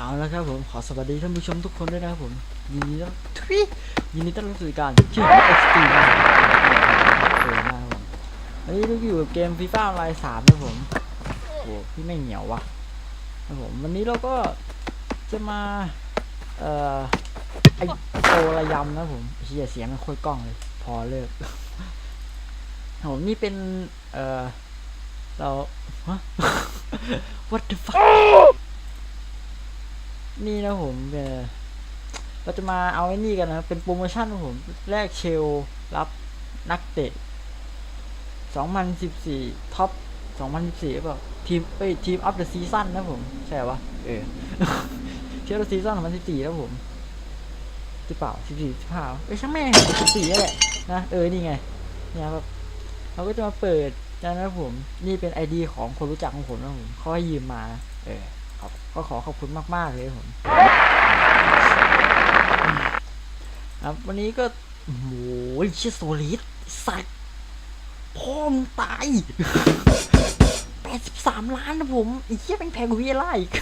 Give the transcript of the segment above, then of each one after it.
เอาละครับผมขอสวัสดีท่านผู้ชมทุกคนด้วยนะครับผมยินดีต้อนทุยยินดีต้อนรับสู่การชื่อเอ็กซ์ตีนะครับเออนะครับผมวันนี้เราอยู่กับเกมฟีฟ่าออนไลน์สามนะครับผมโอ้โหพี่ไม่เหนียววะนะครับผมวันนี้เราก็จะมาเอ่อไอโตระยำนะครับผมเฮียเสียงมันโคตรกล้องเลย พอเลิกครับผมนี่เป็นเอ่อเราฮะ what the fuck นี่นะผมเออเราจะมาเอาไอ้นี่กันนะครับเป็นโปรโมชั่นของผมแลกเชลรับนักเตะ 2014 ท็อป 2014หรือเปล่าทีมเอ้ยทีมอัพเดอะซีซั่นนะผม ใช่ปะเออทีมอัพเดอะซีซั่น2014นะผมที่เปล่า14 15เอ้ยช่างแม่ง14นั่นแหละนะเออนี่ไงเนี่ยครับเราก็จะมาเปิดนะครับผม นี่เป็น ID ของคนรู้จักของผมนะผมเขาให้ยืมมานะเออ ครับก็ขอขอบคุณมาก ๆ เลยผมครับวันนี้ก็โอ้โหชิโซลิดสัตว์พ่อมงตาย83ล้านนะผมไอ้เหี้ยแม่งแพงกว่าวีไลอีก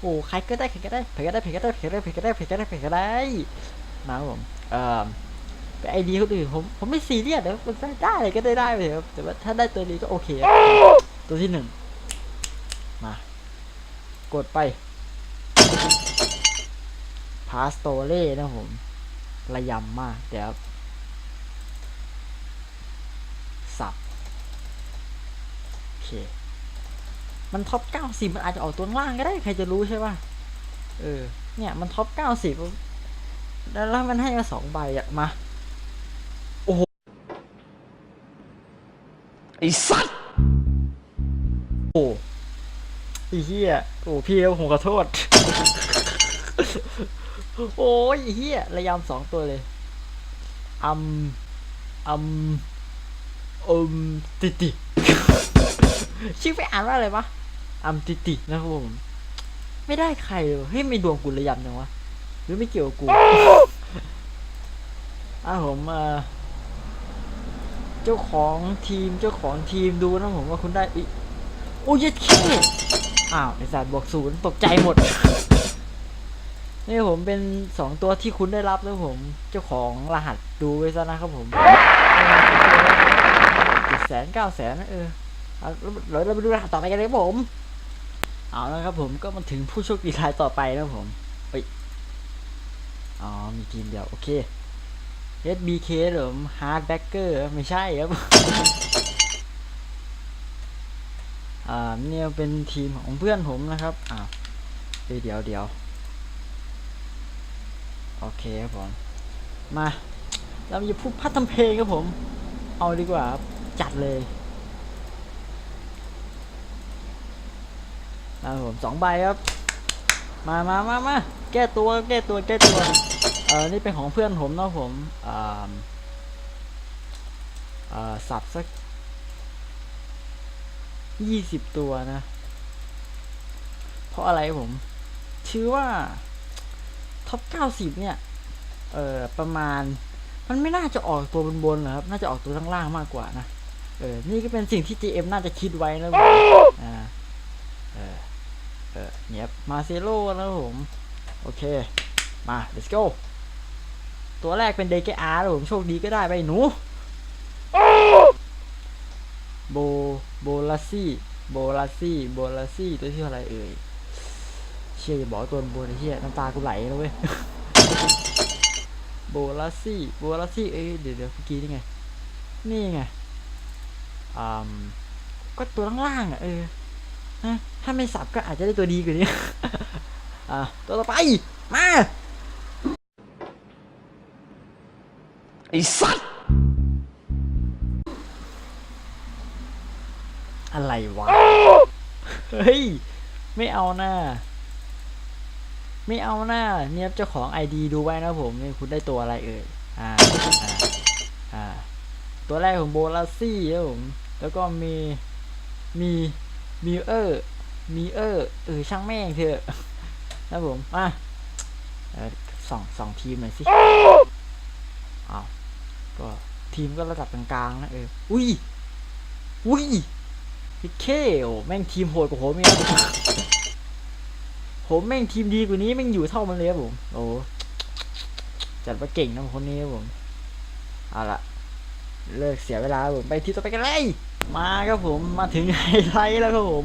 โอ้ใครก็ได้ใครก็ได้ใครก็ได้ใครก็ได้ใครก็ได้ใครก็ได้ใครก็ได้ใครก็ได้มาผมเอ่อแต่ไอเดียคนอื่นผมผมไม่ซีเรียสนะมันได้อะไรก็ได้ได้ไปเถอะครับแต่ว่าถ้าได้ตัวนี้ก็โอเค ตัวที่หนึ่งมา กดไป พาสโตเล่นะผม ระยำมาก เดี๋ยว สับ โอเค มันท็อป90มันอาจจะออกตัวล่างก็ได้ ใครจะรู้ใช่ป่ะ เออ เนี่ย มันท็อป90แล้วแล้วมันให้มาสองใบอะมาไอ้สัตว์โอ้ อ้เหี้ยโอ้พี่แล้ผมขอโทษ โอ้ยไอ้เหี้ยระยำสองตัวเลยอัมอัมอืมติติชื่อไปอ่านว่าอะไรวะอัมติตินะครับผมไม่ได้ใครเลยเฮ้ยไม่ดวงกูระยำจังวะหรือไม่เกี่ยวกับกูอะผมเอ่อเจ้าของทีมเจ้าของทีมดูนะผมว่าคุณได้อีโอ้ยดเข้ อ้าวไอสัตว์บวกศูนย์ตกใจหมด นี่ผมเป็นสองตัวที่คุณได้รับแล้วผม เจ้าของรหัสดูไว้ซะนะครับผมเจ็ดแสนเก้าแสนเออเอาแล้วเราไปดูรหัสต่อไปกันเลยผม เอาแล้วครับผมก็มาถึงผู้โชคดีรายต่อไปนะผมเอ้ยอ๋อ มีทีมเดียว โอเค SBK หรือ Hardbacker ไม่ใช่ครับ อ่าเนี่ยเป็นทีมของเพื่อนผมนะครับอ้าเดี๋ยวเดี๋ยวเดี๋ยวโอเคครับผม มาเราจะพูดพัดทำเพลงครับผม เอาดีกว่าจัดเลยนะครับผมสองใบครับ มามามามาแก้ตัวแก้ตัวแก้ตัว เออนี่เป็นของเพื่อนผมเนาะผมอ่าอ่าสับสัก ยี่สิบตัวนะ เพราะอะไรผมชื่อว่าท็อปเก้าสิบเนี่ย เออประมาณ มันไม่น่าจะออกตัวบนๆหรอกครับ น่าจะออกตัวล่างๆมากกว่านะ เออ นี่ก็เป็นสิ่งที่ GM น่าจะคิดไว้นะผมอ่าเออเออเนี่ยมาเซโลนะผม โอเค มา let's go ตัวแรกเป็นเดกอาร์ผมโชคดีก็ได้ไปหนู โบโบลาซี่โบลาซี่โบลาซี่ตัวที่ออะไรเอ่ยเชี่ยอย่าบอกตัวโบนไอ้เชี่ยน้ำตากูไหลแล้วเว้ยโบลาซี่โบลาซี่เอ้ยเดี๋ยวเดี๋ยวเมื่อกี้นี่ไงนี่ไงอืมก็ตัวล่างๆอะเออนะถ้าไม่สับก็อาจจะได้ตัวดีกว่านี้อะตัวต่อไปมาไอ้สัตว์ อะไรวะ เฮ้ย ไม่เอาหน้า ไม่เอาหน้า เนี่ยเจ้าของไอดีดูไว้นะผมนี่คุณได้ตัวอะไรเอ่ย อ่า อ่าอ่าตัวแรกของโบลาซี่ครับผม แล้วก็มี มี มีเออร์ มีเออร์ เออช่างแม่งเถอะนะผมมาเออสองสองทีมหน่อยสิอ้าวก็ทีมก็ระดับกลางๆนะเออ อุ้ย อุ้ย พี่เคโอแม่งทีมโหดกว่าผมอีกครับผมแม่งทีมดีกว่านี้แม่งอยู่เท่ามันเลยครับผม โอ้จัดว่าเก่งนะคนนี้ครับผม เอาละเลิกเสียเวลาผมไปที่ต่อไปกันเลย มาครับผมมาถึงไฮไลท์แล้วครับผม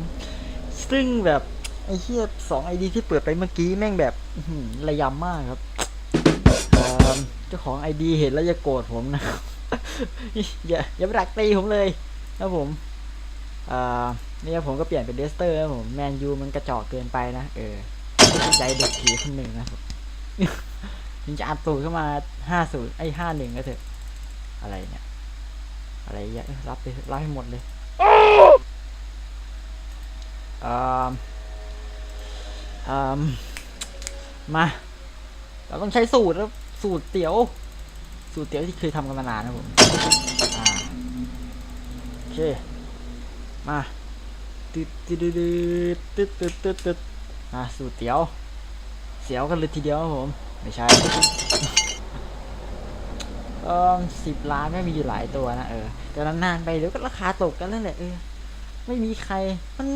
ซึ่งแบบไอ้เหี้ยสองไอดีที่เปิดไปเมื่อกี้แม่งแบบหือระยำมากครับเจ้าของไอดีเห็นแล้วอย่าโกรธผมนะอย่าอย่าไปดักตีผมเลยครับผม นี่ยผมก็เปลี่ยนเป็นเดสเตอร์ครับผมแมนยูมันกระจอกเกินไปนะเออใจเด็กผีคนหนึ่งนะครับถึงจะอัดตูดเข้ามาห้าศูนย์ไอ้ห้าหนึ่งก็เถอะอะไรเนี่ย อะไรเยอะรับไปเถอะรับให้หมดเลยอ่าอ่ามา เราต้องใช้สูตรแล้วสูตรเตี๋ยว สูตรเตี๋ยวที่เคยทำกันมานานนะผม อ่า โอเค มาตึ๊ดตึ๊ดตึ๊ดตึ๊ดตึ๊ดตึ๊ดตึ๊ดอ่าสูตรเตี๋ยว เสียวกันเลยทีเดียวครับผม ไม่ใช่เออสิบล้านไม่มีอยู่หลายตัวนะเออแต่นานๆไปเดี๋ยวก็ราคาตกกันแล้วแหละเออไม่มีใครมัน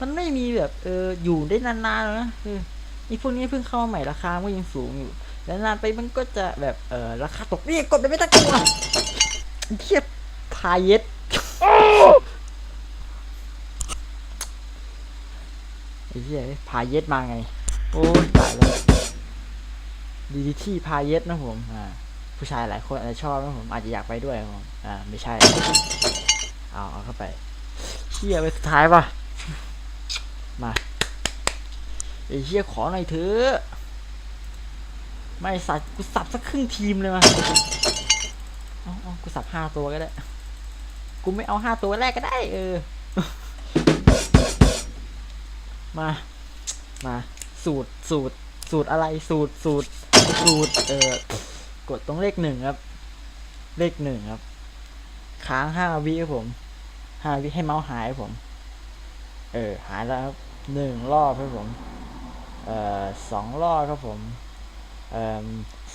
มันไม่มีแบบเอออยู่ได้นานๆแล้วนะเออนี่พวกนี้เพิ่งเข้ามาใหม่ราคาก็ยังสูงอยู่แล้วนานไปมันก็จะแบบเออราคาตกนี่กดไปไม่ตั้งตัวเทียบพาเย็ด ไอ้ เหี้ยพาเย็ดมาไง โอ้ตายแล้วดีดีที่พาเย็ดนะผม อ่า ผู้ชายหลายคนอาจจะชอบนะผม อาจจะอยากไปด้วยผม อ่า ไม่ใช่ เอาเอาเข้าไปเชี่ยไปสุดท้ายป่ะมาไอ้เชี่ยขอหน่อยเถอะไม่สัตว์กูสับสักครึ่งทีมเลยมาอาเอกูสับห้าตัวก็ได้ กูไม่เอาห้าตัวแรกก็ได้ เออ มา มาสูตรสูตรสูตรอะไรสูตรสูตรสูตรเออกดตรงเลขหนึ่งครับ เลขหนึ่งครับ ค้างห้าวิครับผมห้าวิให้เมาส์หายครับผม เออหายแล้วครับหนึ่งรอบครับผม เอ่อสองรอบครับผม เอ่อ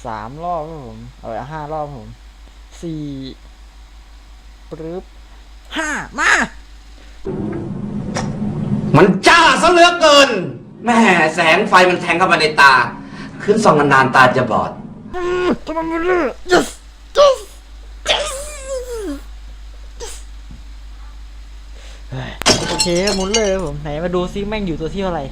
สามรอบครับผม เออห้ารอบครับผมสี่ปรึ๊บห้ามา มันจ เหลือเกินแม่แสงไฟมันแทงเข้ามาในตา ขึ้นส่องนานๆตาจะบอดทำไมมันเลือก yes yes yes เฮ้ยโอเคหมุนเลยครับผมไหนมาดูซิแม่งอยู่ตัวที่เท่าไหร่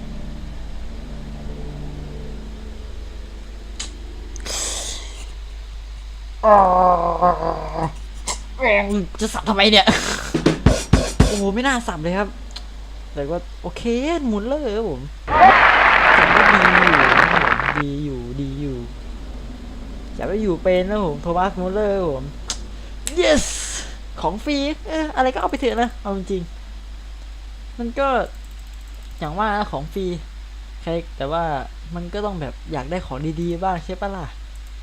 อ๋อแม่งจะสับทำไมเนี่ย โอ้โหไม่น่าสับเลยครับ แต่ว่าโอเคหมุนเลยครับผมแต่ก็ดีอยู่ดีอยู่ดีอยู่อย่าอยู่เป็นนะผมโทมัสมูลเลอร์ผม yes ของฟรีเอออะไรก็เอาไปเถอะนะ เอาจริงมันก็อย่างว่านะของฟรีใครแต่ว่ามันก็ต้องแบบอยากได้ของดีๆบ้างใช่ปะล่ะ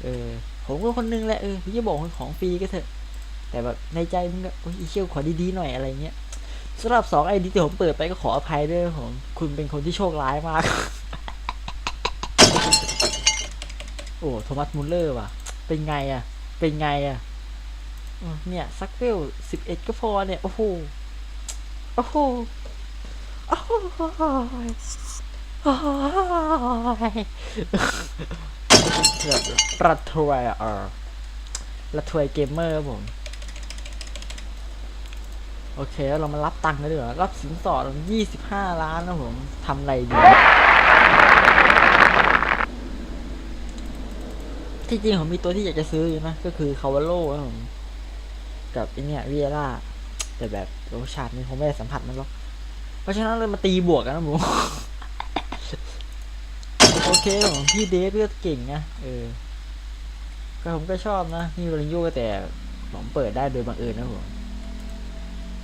เออผมก็คนนึงแหละเออพี่จะบอกของฟรีก็เถอะ แต่แบบในใจมันก็โอ้ยอีเชี่ยวขอดีๆหน่อยอะไรเงี้ย สำหรับสองไอดีที่ผมเปิดไปก็ขออภัยด้วยครับผมคุณเป็นคนที่โชคร้ายมาก โอ้โทมัสมุลเลอร์ว่ะ เป็นไงอะเป็นไงอะอืมเนี่ยซักเวลสิบเอ็ดก็พอเนี่ย โอ้โห โอ้โห โอ้โหแบบระทวยอะเออระทวยเกมเมอร์ผม โอเคแล้วเรามารับตังค์กันดีกว่ารับสินสอดยี่สิบห้าล้านนะผมทำอะไรดีที่จริงผมมีตัวที่อยากจะซื้ออยู่นะ ก็คือคาวาโลนะผมกับไอเนี่ยวิเอล่าแต่แบบโรชาตินี่ผมไม่ได้สัมผัสมันหรอกเพราะฉะนั้นเลยมาตีบวกกันนะผมโอเคผมพี่เดฟก็เก่งนะเออก็ผมก็ชอบนะนี่โรลินโยก็แต่ผมเปิดได้โดยบังเอิญนะผม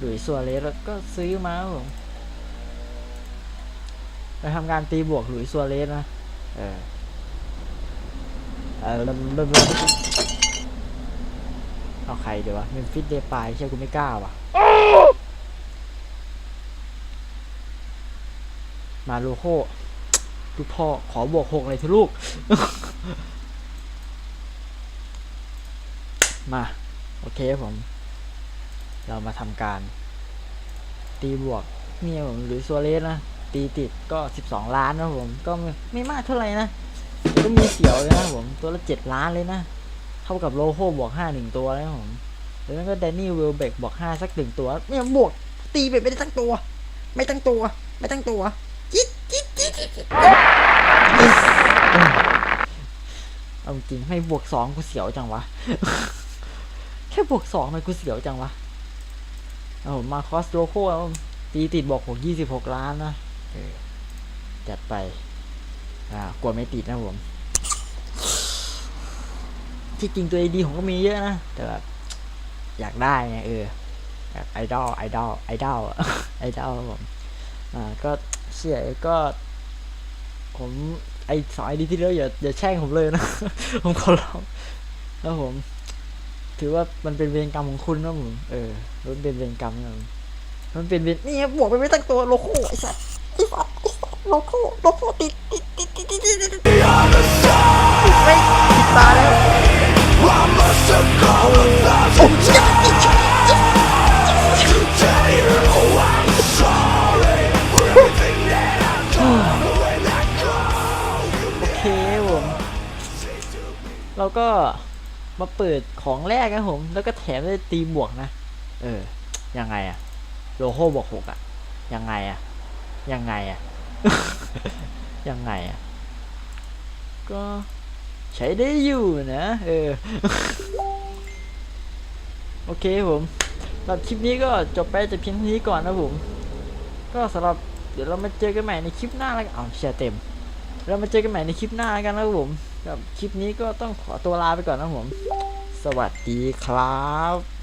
หรือซัวเรสแล้วก็ซื้อมาครับผมไปทำการตีบวกหลุยส์ซัวเรสนะ เออเออเริ่มเริ่มเริ่มเอาใครเดี๋ยววะเมมฟิสเดปายเชื่อกูไม่กล้าว่ะ มาโลโคลูกพ่อขอบวกหกเลยเถอะลูก มา โอเคครับผม เรามาทำการ ตีบวกเนี่ยผมหรือซัวเรสนะ ตีติดก็ 12 ล้านนะผม ก็ไม่ไม่มากเท่าไหร่นะก็มีเสียวเลยนะผม ตัวละ 7 ล้านเลยนะ เท่ากับโลโก้บวก 5 1 ตัวนะผม แล้วก็แดนนี่เวลเบกบวก 5 สักหนึ่งตัวเนี่ยบวก ตีไปไม่ได้ตั้งตัว ไม่ตั้งตัว ไม่ตั้งตัวจิ๊ดจิ๊ดจิ๊ดจิ๊ดจิ๊ดเอาจริงให้บวกสองกูเสียวจังวะ แค่บวกสองทำไมกูเสียวจังวะ เอามาคอสโลโก้ตีติดบอกหกยี่สิบหกล้านนะเออจัดไป อ่ากลัวไม่ติดนะผมที่จริงตัวไอดีผมก็มีเยอะนะ แต่แบบอยากได้ไงเอออยากไอดอลไอดอลไอดอลไอดอลผมอ่าก็เชี่ยก็ ผมไอสองไอดีที่แล้วอย่าอย่าแช่งผมเลยนะ ผมขอร้องแล้วผม ถือว่ามันเป็นเวรกรรมของคุณนะผมเออมันเป็นเวรกรรมนะผมมันเป็นเวรนี่ครับบวกไปไม่ตั้งตัวโลโก้ไอ้สัสไอ้สัสไอ้สัสโลโก้โลโก้ติดติดติดติดติดติดติดติดไม่ติดตาแล้วโอ้ยโอเคผมเราก็ มาเปิดของแรกนะผม แล้วก็แถมได้ตีบวกนะ เออ ยังไงอะโลโก้บวกหกอะยังไงอะยังไงอะยังไงอะก็ใช้ได้อยู่นะ เออ โอเคผมสำหรับคลิปนี้ก็จบไปแต่เพียงเท่านี้ก่อนนะผม ก็สำหรับเดี๋ยวเรามาเจอกันใหม่ในคลิปหน้าแล้วกันอ้าวเชียร์เต็ม เรามาเจอกันใหม่ในคลิปหน้ากันนะครับผม กับคลิปนี้ก็ต้องขอตัวลาไปก่อนนะผม สวัสดีครับ